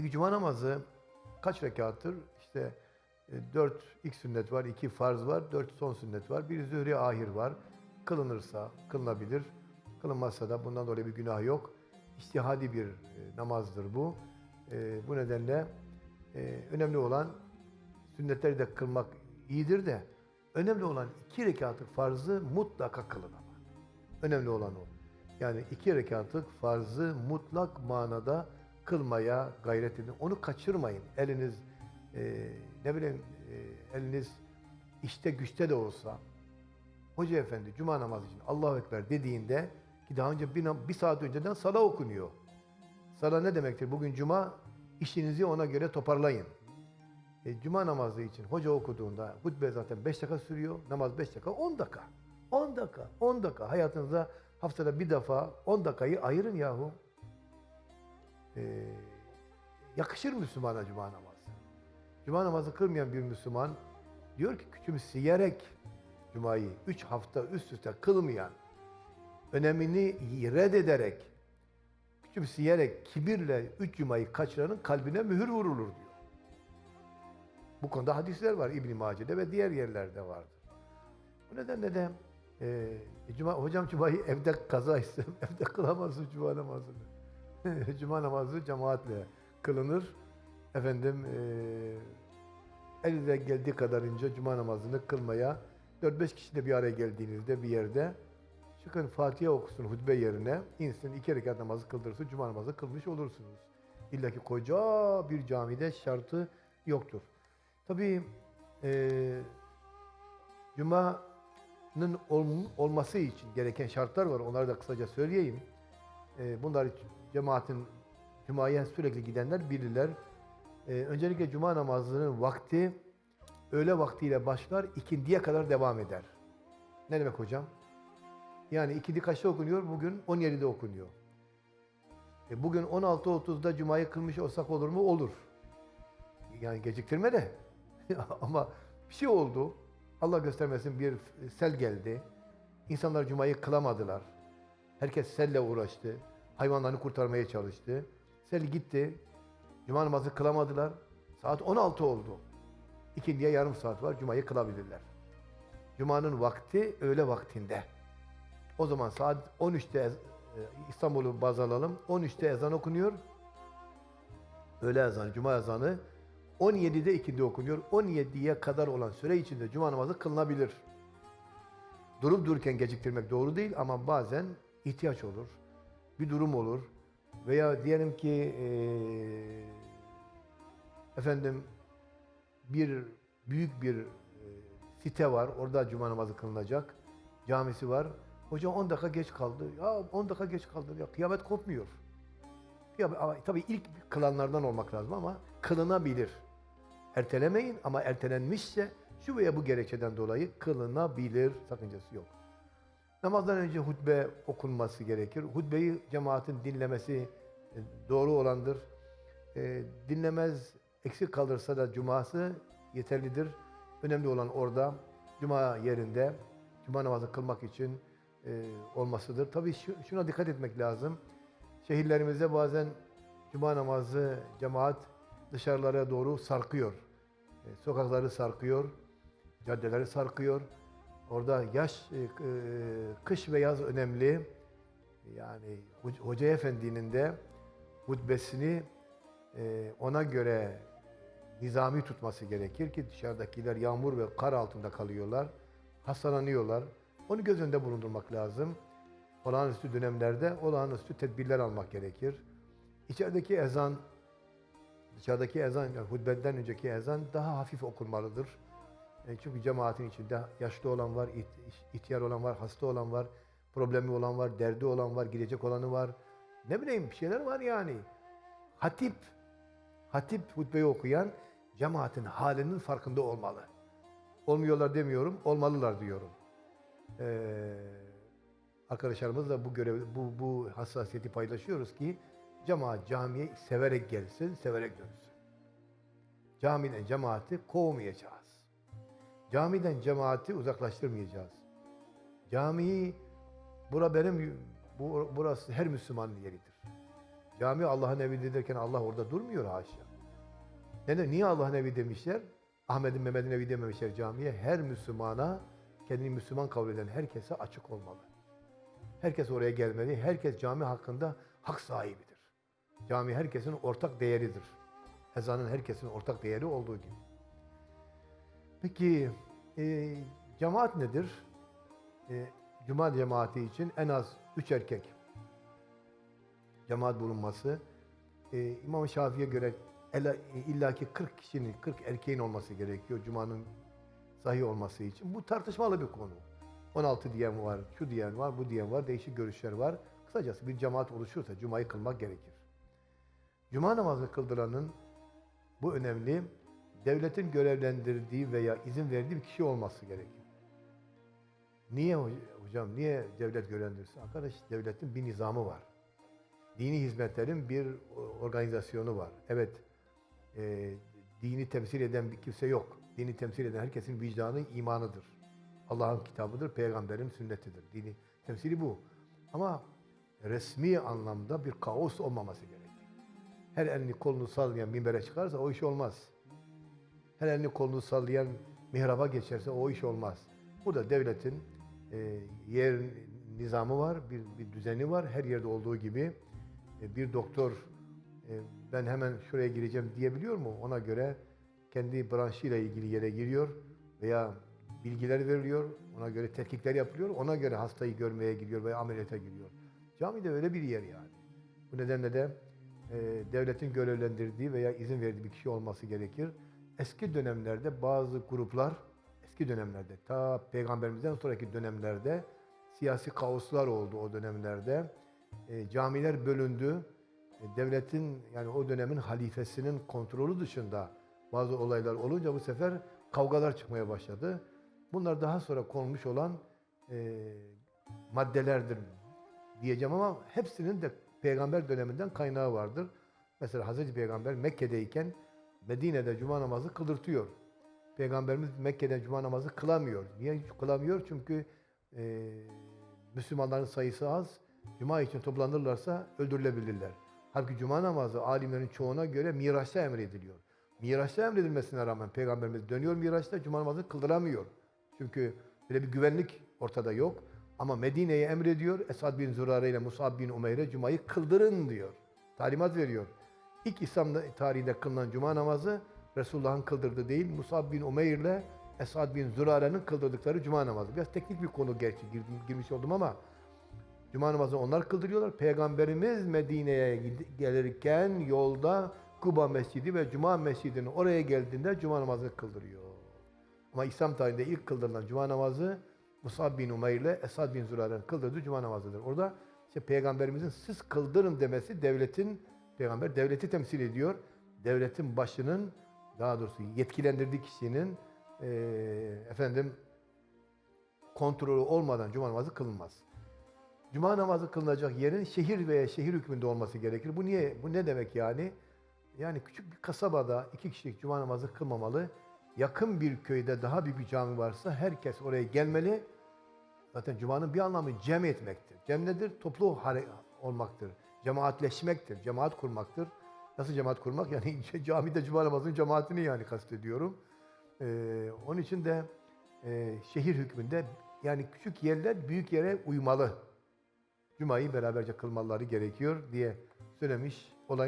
Peki cuma namazı kaç rekattır? İşte e, dört ilk sünnet var, iki farz var, dört son sünnet var, bir zühri ahir var. Kılınırsa kılınabilir, kılınmazsa da bundan dolayı bir günah yok. İçtihadi bir e, namazdır bu. E, bu nedenle e, önemli olan sünnetleri de kılmak iyidir de önemli olan iki rekatlık farzı mutlaka kılın ama. Önemli olan o. Yani iki rekatlık farzı mutlak manada kılmaya gayret edin. Onu kaçırmayın. Eliniz e, ne bileyim e, eliniz işte güçte de olsa Hoca Efendi Cuma namazı için Allahu Ekber dediğinde ki daha önce bir, bir saat önceden sala okunuyor. Sala ne demektir? Bugün Cuma işinizi ona göre toparlayın. E, Cuma namazı için hoca okuduğunda hutbe zaten 5 dakika sürüyor. Namaz 5 dakika 10 dakika. 10 dakika. 10 dakika. Hayatınızda haftada bir defa 10 dakikayı ayırın yahu. E, yakışır Müslümana Cuma namazı. Cuma namazı kılmayan bir Müslüman diyor ki küçümseyerek Cuma'yı 3 hafta üst üste kılmayan, önemini reddederek, küçümseyerek, kibirle 3 Cuma'yı kaçıranın kalbine mühür vurulur diyor. Bu konuda hadisler var İbn-i Mace'de ve diğer yerlerde vardır. Bu nedenle de e, Cuma, hocam Cuma'yı evde kaza istem, evde kılamazsın Cuma namazını. Cuma namazı cemaatle kılınır. Efendim e, elde geldiği kadarınca Cuma namazını kılmaya 4-5 kişi de bir araya geldiğinizde bir yerde çıkın Fatiha okusun hutbe yerine insin iki rekat namazı kıldırsın Cuma namazı kılmış olursunuz. İlla ki koca bir camide şartı yoktur. Tabii e, Cuma'nın ol- olması için gereken şartlar var. Onları da kısaca söyleyeyim. E, bunlar cemaatin Cuma'ya sürekli gidenler bilirler. E, öncelikle Cuma namazının vakti öğle vaktiyle başlar, ikindiye kadar devam eder. Ne demek hocam? Yani ikindi kaçta okunuyor? Bugün 17'de okunuyor. E bugün 16.30'da Cuma'yı kılmış olsak olur mu? Olur. Yani geciktirme de. Ama bir şey oldu. Allah göstermesin bir sel geldi. İnsanlar Cuma'yı kılamadılar. Herkes selle uğraştı. Hayvanlarını kurtarmaya çalıştı. Sel gitti. Cuma namazı kılamadılar. Saat 16 oldu. İkindiye yarım saat var. Cuma'yı kılabilirler. Cuma'nın vakti öğle vaktinde. O zaman saat 13'te ez- e, İstanbul'u baz alalım. 13'te ezan okunuyor. Öğle ezanı, cuma ezanı 17'de ikindi okunuyor. 17'ye kadar olan süre içinde cuma namazı kılınabilir. Durup dururken geciktirmek doğru değil ama bazen ihtiyaç olur. Bir durum olur. Veya diyelim ki eee, efendim bir büyük bir e, site var. Orada cuma namazı kılınacak. Camisi var. Hoca 10 dakika geç kaldı. Ya 10 dakika geç kaldı. Ya kıyamet kopmuyor. Ama tabii ilk kılanlardan olmak lazım ama kılınabilir. Ertelemeyin ama ertelenmişse şu veya bu gerekçeden dolayı kılınabilir. Sakıncası yok. Namazdan önce hutbe okunması gerekir. Hutbeyi cemaatin dinlemesi e, doğru olandır. E, dinlemez, eksik kalırsa da cuması yeterlidir. Önemli olan orada cuma yerinde cuma namazı kılmak için e, olmasıdır. Tabii şu- şuna dikkat etmek lazım. Şehirlerimizde bazen cuma namazı cemaat dışarılara doğru sarkıyor. Sokakları sarkıyor, caddeleri sarkıyor. Orada yaş, e, e, kış ve yaz önemli. Yani Hoca- Efendi'nin de hutbesini e, ona göre nizami tutması gerekir ki dışarıdakiler yağmur ve kar altında kalıyorlar, hastalanıyorlar. Onu göz önünde bulundurmak lazım. Olağanüstü dönemlerde olağanüstü tedbirler almak gerekir. İçerideki ezan, dışarıdaki ezan, yani hutbeden önceki ezan daha hafif okunmalıdır. E, çünkü cemaatin içinde yaşlı olan var, ihtiyar olan var, hasta olan var, problemi olan var, derdi olan var, gidecek olanı var. Ne bileyim bir şeyler var yani. Hatip, hatip hutbeyi okuyan cemaatin halinin farkında olmalı. Olmuyorlar demiyorum, olmalılar diyorum. Ee, arkadaşlarımızla bu görev, bu, bu hassasiyeti paylaşıyoruz ki cemaat camiye severek gelsin, severek dönsün. Camiden cemaati kovmayacağız. Camiden cemaati uzaklaştırmayacağız. Camiyi, bura benim, bu, burası her Müslümanın yeridir. Cami Allah'ın evi derken Allah orada durmuyor haşa. Neden? Niye Allah'ın evi demişler? Ahmet'in Mehmet'in evi dememişler camiye. Her Müslümana, kendini Müslüman kabul eden herkese açık olmalı. Herkes oraya gelmeli. Herkes cami hakkında hak sahibidir. Cami herkesin ortak değeridir. Ezanın herkesin ortak değeri olduğu gibi. Peki e, cemaat nedir? E, Cuma cemaati için en az üç erkek cemaat bulunması. E, İmam Şafii'ye göre ela- illaki 40 kişinin, 40 erkeğin olması gerekiyor Cuma'nın sahih olması için. Bu tartışmalı bir konu. 16 diyen var, şu diyen var, bu diyen var, değişik görüşler var. Kısacası bir cemaat oluşursa Cuma'yı kılmak gerekir. Cuma namazı kıldıranın bu önemli, devletin görevlendirdiği veya izin verdiği bir kişi olması gerekir. Niye ho- hocam, niye devlet görevlendirsin? Arkadaş devletin bir nizamı var. Dini hizmetlerin bir organizasyonu var. Evet, e, dini temsil eden bir kimse yok. Dini temsil eden herkesin vicdanı imanıdır. Allah'ın kitabıdır, peygamberin sünnetidir. Dini temsili bu. Ama resmi anlamda bir kaos olmaması gerekir. Her elini kolunu sallayan minbere çıkarsa o iş olmaz. Her elini kolunu sallayan mihraba geçerse o iş olmaz. Burada devletin e, yer nizamı var, bir, bir düzeni var. Her yerde olduğu gibi e, bir doktor e, ben hemen şuraya gireceğim diyebiliyor mu? Ona göre kendi branşıyla ilgili yere giriyor veya bilgiler veriliyor. Ona göre tetkikler yapılıyor. Ona göre hastayı görmeye gidiyor veya ameliyata giriyor. Cami de öyle bir yer yani. Bu nedenle de e, devletin görevlendirdiği veya izin verdiği bir kişi olması gerekir. Eski dönemlerde bazı gruplar, eski dönemlerde, ta peygamberimizden sonraki dönemlerde siyasi kaoslar oldu o dönemlerde. E, camiler bölündü. E, devletin yani o dönemin halifesinin kontrolü dışında bazı olaylar olunca bu sefer kavgalar çıkmaya başladı. Bunlar daha sonra konmuş olan e, maddelerdir diyeceğim ama hepsinin de peygamber döneminden kaynağı vardır. Mesela Hazreti Peygamber Mekke'deyken Medine'de cuma namazı kıldırtıyor. Peygamberimiz Mekke'de cuma namazı kılamıyor. Niye kılamıyor? Çünkü e, Müslümanların sayısı az. Cuma için toplanırlarsa öldürülebilirler. Halbuki cuma namazı alimlerin çoğuna göre Miraç'ta emrediliyor. Miraç'ta emredilmesine rağmen Peygamberimiz dönüyor Miraç'ta cuma namazı kıldıramıyor. Çünkü böyle bir güvenlik ortada yok. Ama Medine'ye emrediyor. Esad bin Zürare ile Musab bin Umeyr'e Cuma'yı kıldırın diyor. Talimat veriyor. İlk İslam tarihinde kılınan Cuma namazı Resulullah'ın kıldırdığı değil, Musab bin Umeyr ile Esad bin Zürare'nin kıldırdıkları Cuma namazı. Biraz teknik bir konu gerçi girmiş oldum ama Cuma namazını onlar kıldırıyorlar. Peygamberimiz Medine'ye gelirken yolda Kuba Mescidi ve Cuma Mescidi'nin oraya geldiğinde Cuma namazını kıldırıyor. Ama İslam tarihinde ilk kıldırılan Cuma namazı Musab bin Umeyr ile Esad bin Zürare'nin kıldırdığı Cuma namazıdır. Orada işte Peygamberimizin siz kıldırın demesi devletin, peygamber devleti temsil ediyor. Devletin başının, daha doğrusu yetkilendirdiği kişinin eee, efendim kontrolü olmadan Cuma namazı kılınmaz. Cuma namazı kılınacak yerin şehir veya şehir hükmünde olması gerekir. Bu niye? Bu ne demek yani? Yani küçük bir kasabada iki kişilik cuma namazı kılmamalı. Yakın bir köyde daha büyük bir cami varsa herkes oraya gelmeli. Zaten cumanın bir anlamı cem etmektir. Cem nedir? Toplu olmaktır. Cemaatleşmektir. Cemaat kurmaktır. Nasıl cemaat kurmak? Yani camide cuma namazının cemaatini yani kastediyorum. Ee, onun için de e, şehir hükmünde yani küçük yerler büyük yere uymalı. Cuma'yı beraberce kılmaları gerekiyor diye söylemiş